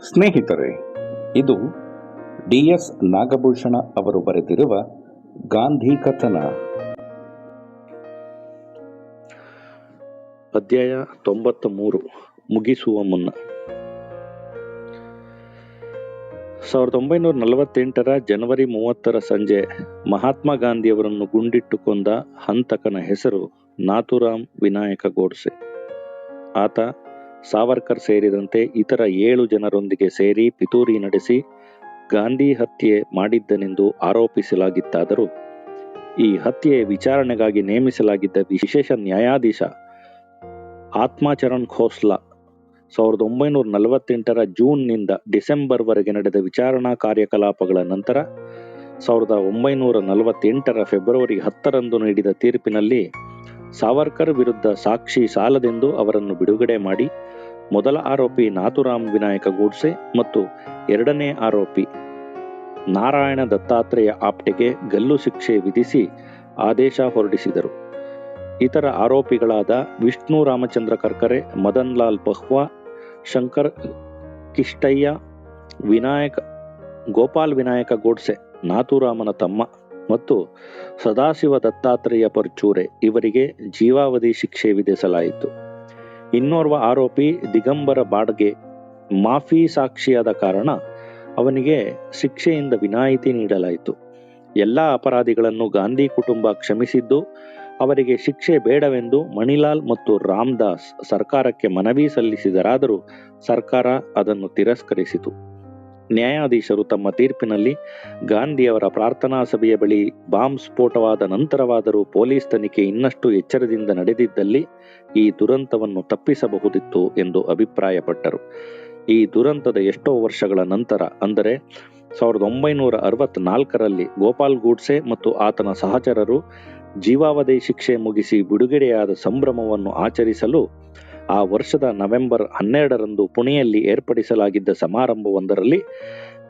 ಸ್ನೇಹಿತರೆ, ಇದು D S Nagabhushana ಅವರು ಬರೆದಿರುವ ಗಾಂಧಿ ಕಥನ. ಅಧ್ಯಾಯ ತೊಂಬತ್ತ ಮೂರು ಮುಗಿಸುವ ಮುನ್ನ. ಸಾವಿರದ ಒಂಬೈನೂರ ನಲವತ್ತೆಂಟರ ಜನವರಿ ಮೂವತ್ತರ ಸಂಜೆ, ಮಹಾತ್ಮ ಗಾಂಧಿಯವರನ್ನು ಗುಂಡಿಟ್ಟು ಕೊಂದ ಹಂತಕನ ಹೆಸರು ನಾಥುರಾಮ್ ವಿನಾಯಕ ಗೋಡ್ಸೆ. ಆತ ಸಾವರ್ಕರ್ ಸೇರಿದಂತೆ ಇತರ ಏಳು ಜನರೊಂದಿಗೆ ಸೇರಿ ಪಿತೂರಿ ನಡೆಸಿ ಗಾಂಧಿ ಹತ್ಯೆ ಮಾಡಿದ್ದನೆಂದು ಆರೋಪಿಸಲಾಗಿತ್ತಾದರೂ ಈ ಹತ್ಯೆಯ ವಿಚಾರಣೆಗಾಗಿ ನೇಮಿಸಲಾಗಿದ್ದ ವಿಶೇಷ ನ್ಯಾಯಾಧೀಶ ಆತ್ಮಾಚರಣ್ ಖೋಸ್ಲಾ ಸಾವಿರದ ಒಂಬೈನೂರ ನಲವತ್ತೆಂಟರ ಜೂನ್ನಿಂದ ಡಿಸೆಂಬರ್ವರೆಗೆ ನಡೆದ ವಿಚಾರಣಾ ಕಾರ್ಯಕಲಾಪಗಳ ನಂತರ ಸಾವಿರದ ಒಂಬೈನೂರ ನಲವತ್ತೆಂಟರ ಫೆಬ್ರವರಿ ಹತ್ತರಂದು ನೀಡಿದ ತೀರ್ಪಿನಲ್ಲಿ ಸಾವರ್ಕರ್ ವಿರುದ್ಧ ಸಾಕ್ಷಿ ಸಾಲದೆಂದು ಅವರನ್ನು ಬಿಡುಗಡೆ ಮಾಡಿ ಮೊದಲ ಆರೋಪಿ ನಾಥುರಾಮ್ ವಿನಾಯಕ ಗೂಡ್ಸೆ ಮತ್ತು ಎರಡನೇ ಆರೋಪಿ ನಾರಾಯಣ ದತ್ತಾತ್ರೇಯ ಆಪ್ಟೆಗೆ ಗಲ್ಲು ಶಿಕ್ಷೆ ವಿಧಿಸಿ ಆದೇಶ ಹೊರಡಿಸಿದರು. ಇತರ ಆರೋಪಿಗಳಾದ ವಿಷ್ಣು ರಾಮಚಂದ್ರ ಕರ್ಕರೆ, ಮದನ್ ಲಾಲ್ ಪಹ್ವಾ, ಶಂಕರ್ ಕಿಷ್ಟಯ್ಯ, ವಿನಾಯಕ, ಗೋಪಾಲ್ ವಿನಾಯಕ ಗೋಡ್ಸೆ, ನಾಥುರಾಮನ ತಮ್ಮ ಮತ್ತು ಸದಾಶಿವ ದತ್ತಾತ್ರೇಯ ಪರ್ಚೂರೆ ಇವರಿಗೆ ಜೀವಾವಧಿ ಶಿಕ್ಷೆ ವಿಧಿಸಲಾಯಿತು. ಇನ್ನೋರ್ವ ಆರೋಪಿ ದಿಗಂಬರ ಬಾಡ್ಗೆ ಮಾಫಿ ಸಾಕ್ಷಿಯಾದ ಕಾರಣ ಅವನಿಗೆ ಶಿಕ್ಷೆಯಿಂದ ವಿನಾಯಿತಿ ನೀಡಲಾಯಿತು. ಎಲ್ಲ ಅಪರಾಧಿಗಳನ್ನು ಗಾಂಧಿ ಕುಟುಂಬ ಕ್ಷಮಿಸಿದ್ದು, ಅವರಿಗೆ ಶಿಕ್ಷೆ ಬೇಡವೆಂದು ಮಣಿಲಾಲ್ ಮತ್ತು ರಾಮದಾಸ್ ಸರ್ಕಾರಕ್ಕೆ ಮನವಿ ಸಲ್ಲಿಸಿದರಾದರೂ ಸರ್ಕಾರ ಅದನ್ನು ತಿರಸ್ಕರಿಸಿತು. ನ್ಯಾಯಾಧೀಶರು ತಮ್ಮ ತೀರ್ಪಿನಲ್ಲಿ ಗಾಂಧಿಯವರ ಪ್ರಾರ್ಥನಾ ಸಭೆಯ ಬಳಿ ಬಾಂಬ್ ಸ್ಫೋಟವಾದ ನಂತರವಾದರೂ ಪೊಲೀಸ್ ತನಿಖೆ ಇನ್ನಷ್ಟು ಎಚ್ಚರದಿಂದ ನಡೆದಿದ್ದಲ್ಲಿ ಈ ದುರಂತವನ್ನು ತಪ್ಪಿಸಬಹುದಿತ್ತು ಎಂದು ಅಭಿಪ್ರಾಯಪಟ್ಟರು. ಈ ದುರಂತದ ಎಷ್ಟೋ ವರ್ಷಗಳ ನಂತರ, ಅಂದರೆ ಸಾವಿರದ ಒಂಬೈನೂರ ಅರವತ್ನಾಲ್ಕರಲ್ಲಿ ಗೋಪಾಲ್ ಗೂಡ್ಸೆ ಮತ್ತು ಆತನ ಸಹಚರರು ಜೀವಾವಧಿ ಶಿಕ್ಷೆ ಮುಗಿಸಿ ಬಿಡುಗಡೆಯಾದ ಸಂಭ್ರಮವನ್ನು ಆಚರಿಸಲು ಆ ವರ್ಷದ ನವೆಂಬರ್ ಹನ್ನೆರಡರಂದು ಪುಣೆಯಲ್ಲಿ ಏರ್ಪಡಿಸಲಾಗಿದ್ದ ಸಮಾರಂಭವೊಂದರಲ್ಲಿ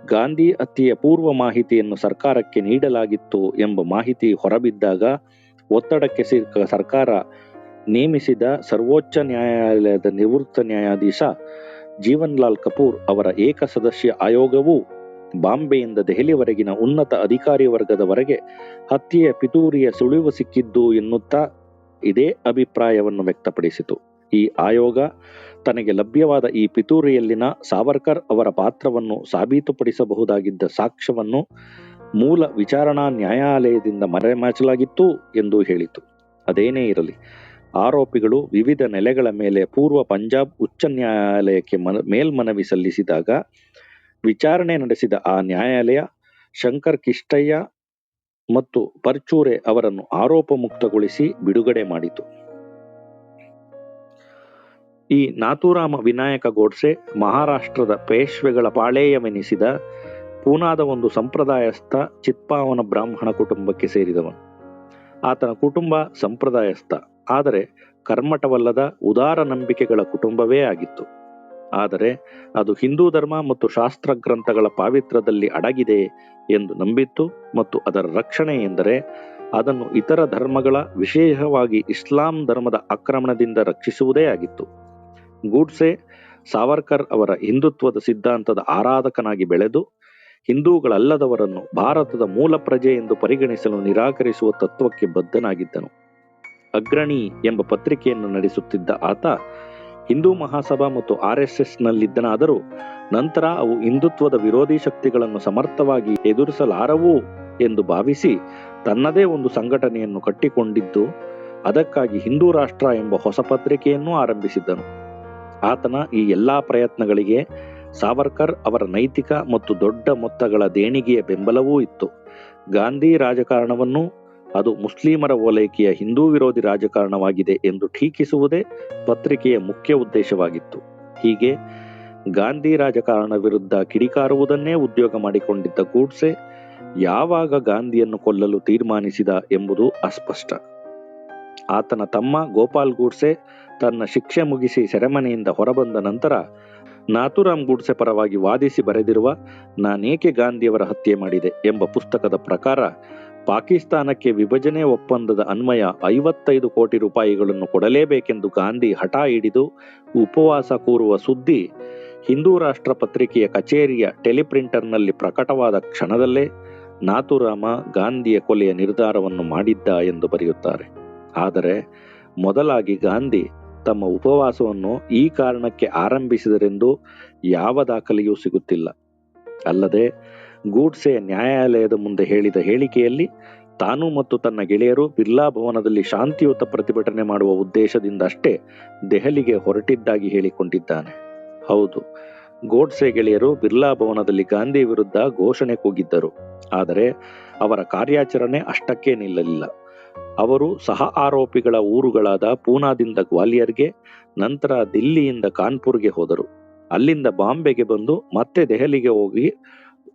ಗಾಂಧಿ ಹತ್ಯೆಯ ಪೂರ್ವ ಮಾಹಿತಿಯನ್ನು ಸರ್ಕಾರಕ್ಕೆ ನೀಡಲಾಗಿತ್ತು ಎಂಬ ಮಾಹಿತಿ ಹೊರಬಿದ್ದಾಗ ಒತ್ತಡಕ್ಕೆ ಸಿಕ್ಕ ಸರ್ಕಾರ ನೇಮಿಸಿದ ಸರ್ವೋಚ್ಚ ನ್ಯಾಯಾಲಯದ ನಿವೃತ್ತ ನ್ಯಾಯಾಧೀಶ ಜೀವನ್ಲಾಲ್ ಕಪೂರ್ ಅವರ ಏಕ ಸದಸ್ಯ ಆಯೋಗವು ಬಾಂಬೆಯಿಂದ ದೆಹಲಿವರೆಗಿನ ಉನ್ನತ ಅಧಿಕಾರಿ ವರ್ಗದವರೆಗೆ ಹತ್ಯೆಯ ಪಿತೂರಿಯ ಸುಳಿವು ಸಿಕ್ಕಿದ್ದು ಎನ್ನುತ್ತಾ ಇದೇ ಅಭಿಪ್ರಾಯವನ್ನು ವ್ಯಕ್ತಪಡಿಸಿತು. ಈ ಆಯೋಗ ತನಗೆ ಲಭ್ಯವಾದ ಈ ಪಿತೂರಿಯಲ್ಲಿನ ಸಾವರ್ಕರ್ ಅವರ ಪಾತ್ರವನ್ನು ಸಾಬೀತುಪಡಿಸಬಹುದಾಗಿದ್ದ ಸಾಕ್ಷ್ಯವನ್ನು ಮೂಲ ವಿಚಾರಣಾ ನ್ಯಾಯಾಲಯದಿಂದ ಮರೆಮಾಚಲಾಗಿತ್ತು ಎಂದು ಹೇಳಿತು. ಅದೇನೇ ಇರಲಿ, ಆರೋಪಿಗಳು ವಿವಿಧ ನೆಲೆಗಳ ಮೇಲೆ ಪೂರ್ವ ಪಂಜಾಬ್ ಉಚ್ಚ ನ್ಯಾಯಾಲಯಕ್ಕೆ ಮನ, ಮೇಲ್ಮನವಿ ಸಲ್ಲಿಸಿದಾಗ ವಿಚಾರಣೆ ನಡೆಸಿದ ಆ ನ್ಯಾಯಾಲಯ ಶಂಕರ್ ಕಿಷ್ಟಯ್ಯ ಮತ್ತು ಪರ್ಚೂರೆ ಅವರನ್ನು ಆರೋಪ ಮುಕ್ತಗೊಳಿಸಿ ಬಿಡುಗಡೆ ಮಾಡಿತು. ಈ ನಾಥೂರಾಮ ವಿನಾಯಕ ಗೋಡ್ಸೆ ಮಹಾರಾಷ್ಟ್ರದ ಪೇಶ್ವೆಗಳ ಪಾಳೇಯವೆನಿಸಿದ ಪೂನಾದ ಒಂದು ಸಂಪ್ರದಾಯಸ್ಥ ಚಿತ್ಪಾವನ ಬ್ರಾಹ್ಮಣ ಕುಟುಂಬಕ್ಕೆ ಸೇರಿದವನು. ಆತನ ಕುಟುಂಬ ಸಂಪ್ರದಾಯಸ್ಥ, ಆದರೆ ಕರ್ಮಟವಲ್ಲದ ಉದಾರ ನಂಬಿಕೆಗಳ ಕುಟುಂಬವೇ ಆಗಿತ್ತು. ಆದರೆ ಅದು ಹಿಂದೂ ಧರ್ಮ ಮತ್ತು ಶಾಸ್ತ್ರ ಗ್ರಂಥಗಳ ಪಾವಿತ್ರದಲ್ಲಿ ಅಡಗಿದೆ ಎಂದು ನಂಬಿತ್ತು ಮತ್ತು ಅದರ ರಕ್ಷಣೆ ಎಂದರೆ ಅದನ್ನು ಇತರ ಧರ್ಮಗಳ ವಿಶೇಷವಾಗಿ ಇಸ್ಲಾಂ ಧರ್ಮದ ಆಕ್ರಮಣದಿಂದ ರಕ್ಷಿಸುವುದೇ ಆಗಿತ್ತು. ಗೂಡ್ಸೆ ಸಾವರ್ಕರ್ ಅವರ ಹಿಂದುತ್ವದ ಸಿದ್ಧಾಂತದ ಆರಾಧಕನಾಗಿ ಬೆಳೆದು, ಹಿಂದೂಗಳಲ್ಲದವರನ್ನು ಭಾರತದ ಮೂಲ ಪ್ರಜೆ ಎಂದು ಪರಿಗಣಿಸಲು ನಿರಾಕರಿಸುವ ತತ್ವಕ್ಕೆ ಬದ್ಧನಾಗಿದ್ದನು. ಅಗ್ರಣಿ ಎಂಬ ಪತ್ರಿಕೆಯನ್ನು ನಡೆಸುತ್ತಿದ್ದ ಆತ, ಹಿಂದೂ ಮಹಾಸಭಾ ಮತ್ತು ಆರ್ ಎಸ್ ಎಸ್ ನಲ್ಲಿದ್ದನಾದರೂ ನಂತರ ಅವು ಹಿಂದುತ್ವದ ವಿರೋಧಿ ಶಕ್ತಿಗಳನ್ನು ಸಮರ್ಥವಾಗಿ ಎದುರಿಸಲಾರವು ಎಂದು ಭಾವಿಸಿ ತನ್ನದೇ ಒಂದು ಸಂಘಟನೆಯನ್ನು ಕಟ್ಟಿಕೊಂಡಿದ್ದು, ಅದಕ್ಕಾಗಿ ಹಿಂದೂ ರಾಷ್ಟ್ರ ಎಂಬ ಹೊಸ ಪತ್ರಿಕೆಯನ್ನು ಆರಂಭಿಸಿದ್ದನು. ಆತನ ಈ ಎಲ್ಲಾ ಪ್ರಯತ್ನಗಳಿಗೆ ಸಾವರ್ಕರ್ ಅವರ ನೈತಿಕ ಮತ್ತು ದೊಡ್ಡ ಮೊತ್ತಗಳ ದೇಣಿಗೆಯ ಬೆಂಬಲವೂ ಇತ್ತು. ಗಾಂಧಿ ರಾಜಕಾರಣವನ್ನು ಅದು ಮುಸ್ಲಿಮರ ಓಲೈಕೆಯ ಹಿಂದೂ ವಿರೋಧಿ ರಾಜಕಾರಣವಾಗಿದೆ ಎಂದು ಟೀಕಿಸುವುದೇ ಪತ್ರಿಕೆಯ ಮುಖ್ಯ ಉದ್ದೇಶವಾಗಿತ್ತು. ಹೀಗೆ ಗಾಂಧಿ ರಾಜಕಾರಣ ವಿರುದ್ಧ ಕಿಡಿಕಾರುವುದನ್ನೇ ಉದ್ಯೋಗ ಮಾಡಿಕೊಂಡಿದ್ದ ಗೂಡ್ಸೆ ಯಾವಾಗ ಗಾಂಧಿಯನ್ನು ಕೊಲ್ಲಲು ತೀರ್ಮಾನಿಸಿದ ಎಂಬುದು ಅಸ್ಪಷ್ಟ. ಆತನ ತಮ್ಮ ಗೋಪಾಲ್ ಗೂಡ್ಸೆ ತನ್ನ ಶಿಕ್ಷೆ ಮುಗಿಸಿ ಸೆರೆಮನೆಯಿಂದ ಹೊರಬಂದ ನಂತರ ನಾಥುರಾಮ್ ಗೂಡ್ಸೆ ಪರವಾಗಿ ವಾದಿಸಿ ಬರೆದಿರುವ ನಾನೇಕೆ ಗಾಂಧಿಯವರ ಹತ್ಯೆ ಮಾಡಿದೆ ಎಂಬ ಪುಸ್ತಕದ ಪ್ರಕಾರ ಪಾಕಿಸ್ತಾನಕ್ಕೆ ವಿಭಜನೆ ಒಪ್ಪಂದದ ಅನ್ವಯ ಐವತ್ತೈದು ಕೋಟಿ ರೂಪಾಯಿಗಳನ್ನು ಕೊಡಲೇಬೇಕೆಂದು ಗಾಂಧಿ ಹಠ ಹಿಡಿದು ಉಪವಾಸ ಕೂರುವ ಸುದ್ದಿ ಹಿಂದೂ ರಾಷ್ಟ್ರ ಪತ್ರಿಕೆಯ ಕಚೇರಿಯ ಟೆಲಿಪ್ರಿಂಟರ್ನಲ್ಲಿ ಪ್ರಕಟವಾದ ಕ್ಷಣದಲ್ಲೇ ನಾಥುರಾಮ ಗಾಂಧಿಯ ಕೊಲೆಯ ನಿರ್ಧಾರವನ್ನು ಮಾಡಿದ್ದ ಎಂದು ಬರೆಯುತ್ತಾರೆ. ಆದರೆ ಮೊದಲಾಗಿ ಗಾಂಧಿ ತಮ್ಮ ಉಪವಾಸವನ್ನು ಈ ಕಾರಣಕ್ಕೆ ಆರಂಭಿಸಿದರೆಂದು ಯಾವ ದಾಖಲೆಯೂ ಸಿಗುತ್ತಿಲ್ಲ. ಅಲ್ಲದೆ ಗೂಡ್ಸೆ ನ್ಯಾಯಾಲಯದ ಮುಂದೆ ಹೇಳಿದ ಹೇಳಿಕೆಯಲ್ಲಿ ತಾನು ಮತ್ತು ತನ್ನ ಗೆಳೆಯರು ಬಿರ್ಲಾ ಭವನದಲ್ಲಿ ಶಾಂತಿಯುತ ಪ್ರತಿಭಟನೆ ಮಾಡುವ ಉದ್ದೇಶದಿಂದಷ್ಟೇ ದೆಹಲಿಗೆ ಹೊರಟಿದ್ದಾಗಿ ಹೇಳಿಕೊಂಡಿದ್ದಾನೆ. ಹೌದು, ಗೋಡ್ಸೆ ಗೆಳೆಯರು ಬಿರ್ಲಾ ಭವನದಲ್ಲಿ ಗಾಂಧಿ ವಿರುದ್ಧ ಘೋಷಣೆ ಕೂಗಿದ್ದರು. ಆದರೆ ಅವರ ಕಾರ್ಯಾಚರಣೆ ಅಷ್ಟಕ್ಕೇ ನಿಲ್ಲಲಿಲ್ಲ. ಅವರು ಸಹ ಆರೋಪಿಗಳ ಊರುಗಳಾದ ಪೂನಾದಿಂದ ಗ್ವಾಲಿಯರ್ಗೆ, ನಂತರ ದಿಲ್ಲಿಯಿಂದ ಕಾನ್ಪುರ್ಗೆ ಹೋದರು. ಅಲ್ಲಿಂದ ಬಾಂಬೆಗೆ ಬಂದು ಮತ್ತೆ ದೆಹಲಿಗೆ ಹೋಗಿ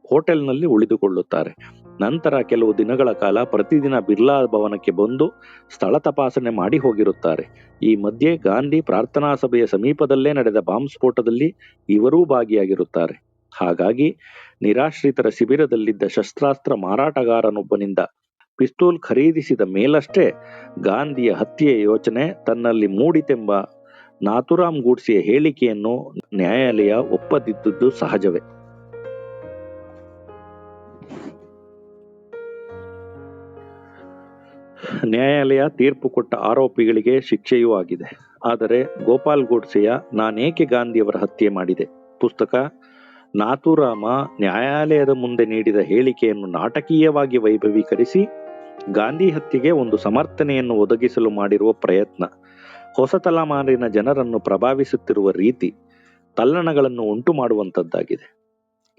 ಹೋಟೆಲ್ನಲ್ಲಿ ಉಳಿದುಕೊಳ್ಳುತ್ತಾರೆ. ನಂತರ ಕೆಲವು ದಿನಗಳ ಕಾಲ ಪ್ರತಿದಿನ ಬಿರ್ಲಾ ಭವನಕ್ಕೆ ಬಂದು ಸ್ಥಳ ತಪಾಸಣೆ ಮಾಡಿ ಹೋಗಿರುತ್ತಾರೆ. ಈ ಮಧ್ಯೆ ಗಾಂಧಿ ಪ್ರಾರ್ಥನಾ ಸಭೆಯ ಸಮೀಪದಲ್ಲೇ ನಡೆದ ಬಾಂಬ್ ಸ್ಫೋಟದಲ್ಲಿ ಇವರೂ ಭಾಗಿಯಾಗಿರುತ್ತಾರೆ. ಹಾಗಾಗಿ ನಿರಾಶ್ರಿತರ ಶಿಬಿರದಲ್ಲಿದ್ದ ಶಸ್ತ್ರಾಸ್ತ್ರ ಮಾರಾಟಗಾರನೊಬ್ಬನಿಂದ ಪಿಸ್ತೂಲ್ ಖರೀದಿಸಿದ ಮೇಲಷ್ಟೇ ಗಾಂಧಿಯ ಹತ್ಯೆ ಯೋಚನೆ ತನ್ನಲ್ಲಿ ಮೂಡಿತೆಂಬ ನಾಥುರಾಮ್ ಗೂಡ್ಸೆಯ ಹೇಳಿಕೆಯನ್ನು ನ್ಯಾಯಾಲಯ ಒಪ್ಪದಿದ್ದುದು ಸಹಜವೇ. ನ್ಯಾಯಾಲಯ ತೀರ್ಪು ಕೊಟ್ಟ ಆರೋಪಿಗಳಿಗೆ ಶಿಕ್ಷೆಯೂ ಆಗಿದೆ. ಆದರೆ ಗೋಪಾಲ್ ಗೋಡ್ಸೆಯ ನಾನೇಕೆ ಗಾಂಧಿಯವರ ಹತ್ಯೆ ಮಾಡಿದೆ? ಪುಸ್ತಕ ನಾಥುರಾಮ ನ್ಯಾಯಾಲಯದ ಮುಂದೆ ನೀಡಿದ ಹೇಳಿಕೆಯನ್ನು ನಾಟಕೀಯವಾಗಿ ವೈಭವೀಕರಿಸಿ ಗಾಂಧಿ ಹತ್ಯೆಗೆ ಒಂದು ಸಮರ್ಥನೆಯನ್ನು ಒದಗಿಸಲು ಮಾಡಿರುವ ಪ್ರಯತ್ನ. ಹೊಸ ತಲೆಮಾರಿನ ಜನರನ್ನು ಪ್ರಭಾವಿಸುತ್ತಿರುವ ರೀತಿ ತಲ್ಲಣಗಳನ್ನು ಉಂಟು ಮಾಡುವಂತದ್ದಾಗಿದೆ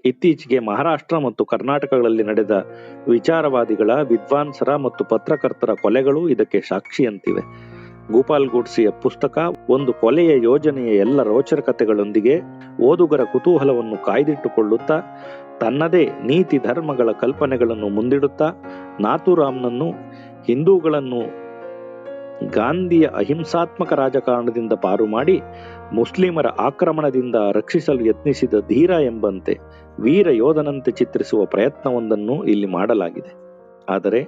ಇತ್ತೀಚೆಗೆ ಮಹಾರಾಷ್ಟ್ರ ಮತ್ತು ಕರ್ನಾಟಕಗಳಲ್ಲಿ ನಡೆದ ವಿಚಾರವಾದಿಗಳ, ವಿದ್ವಾಂಸರ ಮತ್ತು ಪತ್ರಕರ್ತರ ಕೊಲೆಗಳು ಇದಕ್ಕೆ ಸಾಕ್ಷಿಯಂತಿವೆ. ಗೋಪಾಲ್ ಗೂಡ್ಸಿಯ ಪುಸ್ತಕ, ಒಂದು ಕೊಲೆಯ ಯೋಜನೆಯ ಎಲ್ಲ ರೋಚಕತೆಗಳೊಂದಿಗೆ ಓದುಗರ ಕುತೂಹಲವನ್ನು ಕಾಯ್ದಿಟ್ಟುಕೊಳ್ಳುತ್ತಾ, ತನ್ನದೇ ನೀತಿ ಧರ್ಮಗಳ ಕಲ್ಪನೆಗಳನ್ನು ಮುಂದಿಡುತ್ತಾ, ನಾಥುರಾಮ್ನನ್ನು, ಹಿಂದೂಗಳನ್ನು ಗಾಂಧಿಯ ಅಹಿಂಸಾತ್ಮಕ ರಾಜಕಾರಣದಿಂದ ಪಾರು ಮಾಡಿ, ಮುಸ್ಲಿಮರ ಆಕ್ರಮಣದಿಂದ ರಕ್ಷಿಸಲು ಯತ್ನಿಸಿದ ಧೀರ ಎಂಬಂತೆ ವೀರ ಯೋಧನಂತೆ ಚಿತ್ರಿಸುವ ಪ್ರಯತ್ನವೊಂದನ್ನು ಇಲ್ಲಿ ಮಾಡಲಾಗಿದೆ. ಆದರೆ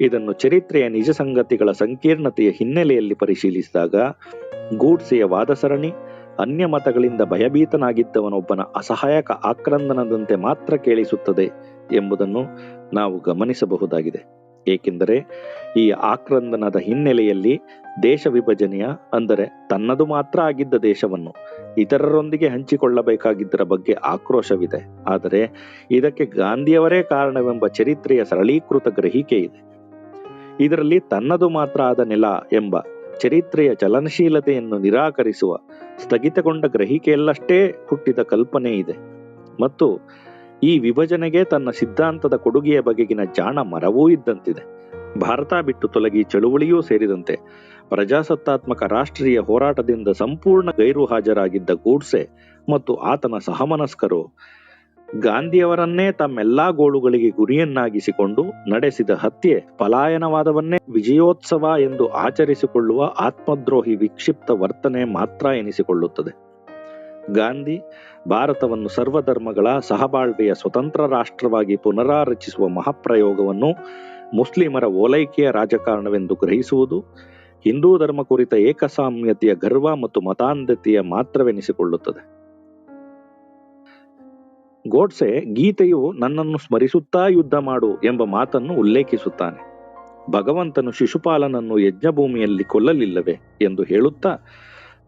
ಇದನ್ನು ಚರಿತ್ರೆಯ ನಿಜ ಸಂಗತಿಗಳ ಸಂಕೀರ್ಣತೆಯ ಹಿನ್ನೆಲೆಯಲ್ಲಿ ಪರಿಶೀಲಿಸಿದಾಗ ಗೂಡ್ಸೆಯ ವಾದ ಸರಣಿ ಅನ್ಯ ಮತಗಳಿಂದ ಭಯಭೀತನಾಗಿದ್ದವನೊಬ್ಬನ ಅಸಹಾಯಕ ಆಕ್ರಂದನದಂತೆ ಮಾತ್ರ ಕೇಳಿಸುತ್ತದೆ ಎಂಬುದನ್ನು ನಾವು ಗಮನಿಸಬಹುದಾಗಿದೆ. ಏಕೆಂದರೆ ಈ ಆಕ್ರಂದನದ ಹಿನ್ನೆಲೆಯಲ್ಲಿ ದೇಶ ವಿಭಜನೆಯ, ಅಂದರೆ ತನ್ನದು ಮಾತ್ರ ಆಗಿದ್ದ ದೇಶವನ್ನು ಇತರರೊಂದಿಗೆ ಹಂಚಿಕೊಳ್ಳಬೇಕಾಗಿದ್ದರ ಬಗ್ಗೆ ಆಕ್ರೋಶವಿದೆ. ಆದರೆ ಇದಕ್ಕೆ ಗಾಂಧಿಯವರೇ ಕಾರಣವೆಂಬ ಚರಿತ್ರೆಯ ಸರಳೀಕೃತ ಗ್ರಹಿಕೆ ಇದೆ. ಇದರಲ್ಲಿ ತನ್ನದು ಮಾತ್ರ ಆದ ನೆಲ ಎಂಬ ಚರಿತ್ರೆಯ ಚಲನಶೀಲತೆಯನ್ನು ನಿರಾಕರಿಸುವ, ಸ್ಥಗಿತಗೊಂಡ ಗ್ರಹಿಕೆಯಲ್ಲಷ್ಟೇ ಹುಟ್ಟಿದ ಕಲ್ಪನೆ ಇದೆ. ಮತ್ತು ಈ ವಿಭಜನೆಗೆ ತನ್ನ ಸಿದ್ಧಾಂತದ ಕೊಡುಗೆಯ ಬಗೆಗಿನ ಜಾಣ ಮರವೂ ಇದ್ದಂತಿದೆ. ಭಾರತ ಬಿಟ್ಟು ತೊಲಗಿ ಚಳುವಳಿಯೂ ಸೇರಿದಂತೆ ಪ್ರಜಾಸತ್ತಾತ್ಮಕ ರಾಷ್ಟ್ರೀಯ ಹೋರಾಟದಿಂದ ಸಂಪೂರ್ಣ ಗೈರು ಹಾಜರಾಗಿದ್ದ ಗೂಡ್ಸೆ ಮತ್ತು ಆತನ ಸಹಮನಸ್ಕರು ಗಾಂಧಿಯವರನ್ನೇ ತಮ್ಮೆಲ್ಲಾ ಗೋಳುಗಳಿಗೆ ಗುರಿಯನ್ನಾಗಿಸಿಕೊಂಡು ನಡೆಸಿದ ಹತ್ಯೆ ಪಲಾಯನವಾದವನ್ನೇ ವಿಜಯೋತ್ಸವ ಎಂದು ಆಚರಿಸಿಕೊಳ್ಳುವ ಆತ್ಮದ್ರೋಹಿ ವಿಕ್ಷಿಪ್ತ ವರ್ತನೆ ಮಾತ್ರ ಎನಿಸಿಕೊಳ್ಳುತ್ತದೆ. ಗಾಂಧಿ ಭಾರತವನ್ನು ಸರ್ವಧರ್ಮಗಳ ಸಹಬಾಳ್ವೆಯ ಸ್ವತಂತ್ರ ರಾಷ್ಟ್ರವಾಗಿ ಪುನರಾರಚಿಸುವ ಮಹಾಪ್ರಯೋಗವನ್ನು ಮುಸ್ಲಿಮರ ಓಲೈಕೆಯ ರಾಜಕಾರಣವೆಂದು ಗ್ರಹಿಸುವುದು, ಹಿಂದೂ ಧರ್ಮ ಕುರಿತ ಏಕಸಾಮ್ಯತೆಯ ಗರ್ವ ಮತ್ತು ಮತಾಂಧತೆಯ ಮಾತ್ರವೆನಿಸಿಕೊಳ್ಳುತ್ತದೆ. ಗೋಡ್ಸೆ, ಗೀತೆಯು ನನ್ನನ್ನು ಸ್ಮರಿಸುತ್ತಾ ಯುದ್ಧ ಮಾಡು ಎಂಬ ಮಾತನ್ನು ಉಲ್ಲೇಖಿಸುತ್ತಾನೆ. ಭಗವಂತನು ಶಿಶುಪಾಲನನ್ನು ಯಜ್ಞಭೂಮಿಯಲ್ಲಿ ಕೊಲ್ಲಲಿಲ್ಲವೇ ಎಂದು ಹೇಳುತ್ತಾ,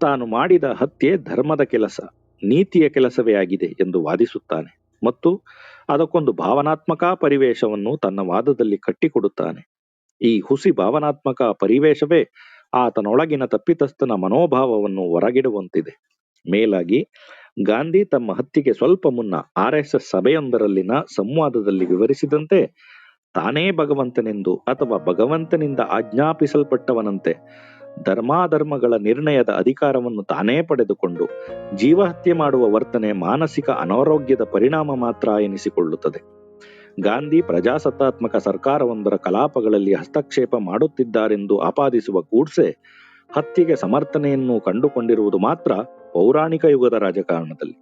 ತಾನು ಮಾಡಿದ ಹತ್ಯೆ ಧರ್ಮದ ಕೆಲಸ, ನೀತಿಯ ಕೆಲಸವೇ ಆಗಿದೆ ಎಂದು ವಾದಿಸುತ್ತಾನೆ. ಮತ್ತು ಅದಕ್ಕೊಂದು ಭಾವನಾತ್ಮಕ ಪರಿವೇಶವನ್ನು ತನ್ನ ವಾದದಲ್ಲಿ ಕಟ್ಟಿಕೊಡುತ್ತಾನೆ. ಈ ಹುಸಿ ಭಾವನಾತ್ಮಕ ಪರಿವೇಶವೇ ಆತನೊಳಗಿನ ತಪ್ಪಿತಸ್ಥನ ಮನೋಭಾವವನ್ನು ಹೊರಗಿಡುವಂತಿದೆ. ಮೇಲಾಗಿ, ಗಾಂಧಿ ತಮ್ಮ ಹತ್ತಿಗೆ ಸ್ವಲ್ಪ ಮುನ್ನ ಆರ್ ಎಸ್ ಎಸ್ ಸಭೆಯೊಂದರಲ್ಲಿನ ಸಂವಾದದಲ್ಲಿ ವಿವರಿಸಿದಂತೆ, ತಾನೇ ಭಗವಂತನೆಂದು ಅಥವಾ ಭಗವಂತನಿಂದ ಆಜ್ಞಾಪಿಸಲ್ಪಟ್ಟವನಂತೆ ಧರ್ಮಾಧರ್ಮಗಳ ನಿರ್ಣಯದ ಅಧಿಕಾರವನ್ನು ತಾನೇ ಪಡೆದುಕೊಂಡು ಜೀವಹತ್ಯೆ ಮಾಡುವ ವರ್ತನೆ ಮಾನಸಿಕ ಅನಾರೋಗ್ಯದ ಪರಿಣಾಮ ಮಾತ್ರ ಎನಿಸಿಕೊಳ್ಳುತ್ತದೆ. ಗಾಂಧಿ ಪ್ರಜಾಸತ್ತಾತ್ಮಕ ಸರ್ಕಾರವೊಂದರ ಕಲಾಪಗಳಲ್ಲಿ ಹಸ್ತಕ್ಷೇಪ ಮಾಡುತ್ತಿದ್ದಾರೆಂದು ಆಪಾದಿಸುವ ಕೂಡ್ಸೆ ಹತ್ಯೆಗೆ ಸಮರ್ಥನೆಯನ್ನು ಕಂಡುಕೊಂಡಿರುವುದು ಮಾತ್ರ ಪೌರಾಣಿಕ ಯುಗದ ರಾಜಕಾರಣದಲ್ಲಿ.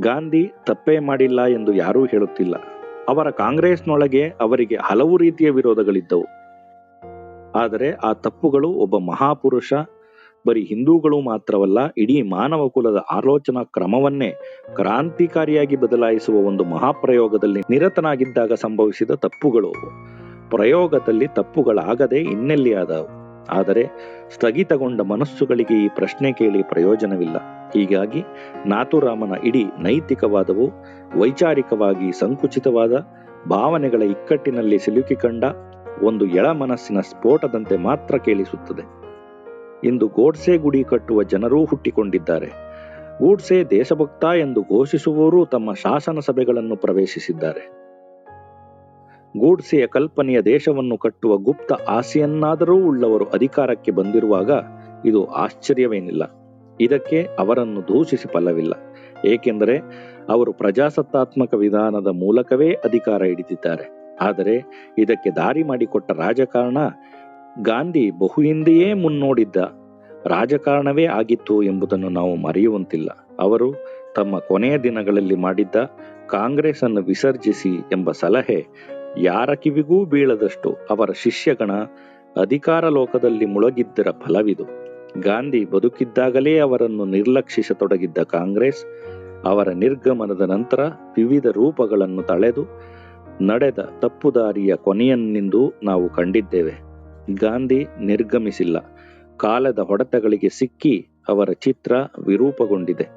ಗಾಂಧಿ ತಪ್ಪೇ ಮಾಡಿಲ್ಲ ಎಂದು ಯಾರೂ ಹೇಳುತ್ತಿಲ್ಲ. ಅವರ ಕಾಂಗ್ರೆಸ್ನೊಳಗೆ ಅವರಿಗೆ ಹಲವು ರೀತಿಯ ವಿರೋಧಗಳಿದ್ದವು. ಆದರೆ ಆ ತಪ್ಪುಗಳು ಒಬ್ಬ ಮಹಾಪುರುಷ, ಬರೀ ಹಿಂದೂಗಳು ಮಾತ್ರವಲ್ಲ, ಇಡೀ ಮಾನವ ಕುಲದ ಆಲೋಚನಾ ಕ್ರಮವನ್ನೇ ಕ್ರಾಂತಿಕಾರಿಯಾಗಿ ಬದಲಾಯಿಸುವ ಒಂದು ಮಹಾಪ್ರಯೋಗದಲ್ಲಿ ನಿರತನಾಗಿದ್ದಾಗ ಸಂಭವಿಸಿದ ತಪ್ಪುಗಳು. ಪ್ರಯೋಗದಲ್ಲಿ ತಪ್ಪುಗಳಾಗದೆ ಇನ್ನೆಲ್ಲಿ ಆದವು? ಆದರೆ ಸ್ಥಗಿತಗೊಂಡ ಮನಸ್ಸುಗಳಿಗೆ ಈ ಪ್ರಶ್ನೆ ಕೇಳಿ ಪ್ರಯೋಜನವಿಲ್ಲ. ಹೀಗಾಗಿ ನಾಥುರಾಮನ ಇಡೀ ನೈತಿಕವಾದವು, ವೈಚಾರಿಕವಾಗಿ ಸಂಕುಚಿತವಾದ ಭಾವನೆಗಳ ಇಕ್ಕಟ್ಟಿನಲ್ಲಿ ಸಿಲುಕಿಕೊಂಡ ಒಂದು ಎಳ ಮನಸ್ಸಿನ ಸ್ಫೋಟದಂತೆ ಮಾತ್ರ ಕೇಳಿಸುತ್ತದೆ. ಇಂದು ಗೋಡ್ಸೆ ಗುಡಿ ಕಟ್ಟುವ ಜನರೂ ಹುಟ್ಟಿಕೊಂಡಿದ್ದಾರೆ. ಗೂಡ್ಸೆ ದೇಶಭಕ್ತ ಎಂದು ಘೋಷಿಸುವವರು ತಮ್ಮ ಶಾಸನ ಸಭೆಗಳನ್ನು ಪ್ರವೇಶಿಸಿದ್ದಾರೆ. ಗೂಡ್ಸೆಯ ಕಲ್ಪನೆಯ ದೇಶವನ್ನು ಕಟ್ಟುವ ಗುಪ್ತ ಆಸೆಯನ್ನಾದರೂ ಉಳ್ಳವರು ಅಧಿಕಾರಕ್ಕೆ ಬಂದಿರುವಾಗ ಇದು ಆಶ್ಚರ್ಯವೇನಿಲ್ಲ. ಇದಕ್ಕೆ ಅವರನ್ನು ದೂಷಿಸಿ ಫಲವಿಲ್ಲ ಏಕೆಂದರೆ ಅವರು ಪ್ರಜಾಸತ್ತಾತ್ಮಕ ವಿಧಾನದ ಮೂಲಕವೇ ಅಧಿಕಾರ ಹಿಡಿದಿದ್ದಾರೆ. ಆದರೆ ಇದಕ್ಕೆ ದಾರಿ ಮಾಡಿಕೊಟ್ಟ ರಾಜಕಾರಣ ಗಾಂಧಿ ಬಹು ಹಿಂದೆಯೇ ಮುನ್ನೋಡಿದ್ದ ರಾಜಕಾರಣವೇ ಆಗಿತ್ತು ಎಂಬುದನ್ನು ನಾವು ಮರೆಯುವಂತಿಲ್ಲ. ಅವರು ತಮ್ಮ ಕೊನೆಯ ದಿನಗಳಲ್ಲಿ ಮಾಡಿದ್ದ ಕಾಂಗ್ರೆಸ್ ಅನ್ನು ವಿಸರ್ಜಿಸಿ ಎಂಬ ಸಲಹೆ ಯಾರ ಕಿವಿಗೂ ಬೀಳದಷ್ಟು ಅವರ ಶಿಷ್ಯಗಣ ಅಧಿಕಾರ ಲೋಕದಲ್ಲಿ ಮುಳುಗಿದ್ದರ ಫಲವಿದು. ಗಾಂಧಿ ಬದುಕಿದ್ದಾಗಲೇ ಅವರನ್ನು ನಿರ್ಲಕ್ಷಿಸತೊಡಗಿದ್ದ ಕಾಂಗ್ರೆಸ್ ಅವರ ನಿರ್ಗಮನದ ನಂತರ ವಿವಿಧ ರೂಪಗಳನ್ನು ತಳೆದು ನಡೆದ ತಪ್ಪುದಾರಿಯ ಕೊನೆಯನ್ನೆಂದು ನಾವು ಕಂಡಿದ್ದೇವೆ. ಗಾಂಧಿ ನಿರ್ಗಮಿಸಿಲ್ಲ. ಕಾಲದ ಹೊಡೆತಗಳಿಗೆ ಸಿಕ್ಕಿ ಅವರ ಚಿತ್ರ ವಿರೂಪಗೊಂಡಿದೆ.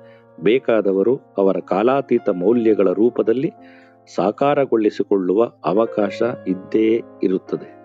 ಬೇಕಾದವರು ಅವರ ಕಾಲಾತೀತ ಮೌಲ್ಯಗಳ ರೂಪದಲ್ಲಿ ಸಾಕಾರಗೊಳಿಸಿಕೊಳ್ಳುವ ಅವಕಾಶ ಇದ್ದೇ ಇರುತ್ತದೆ.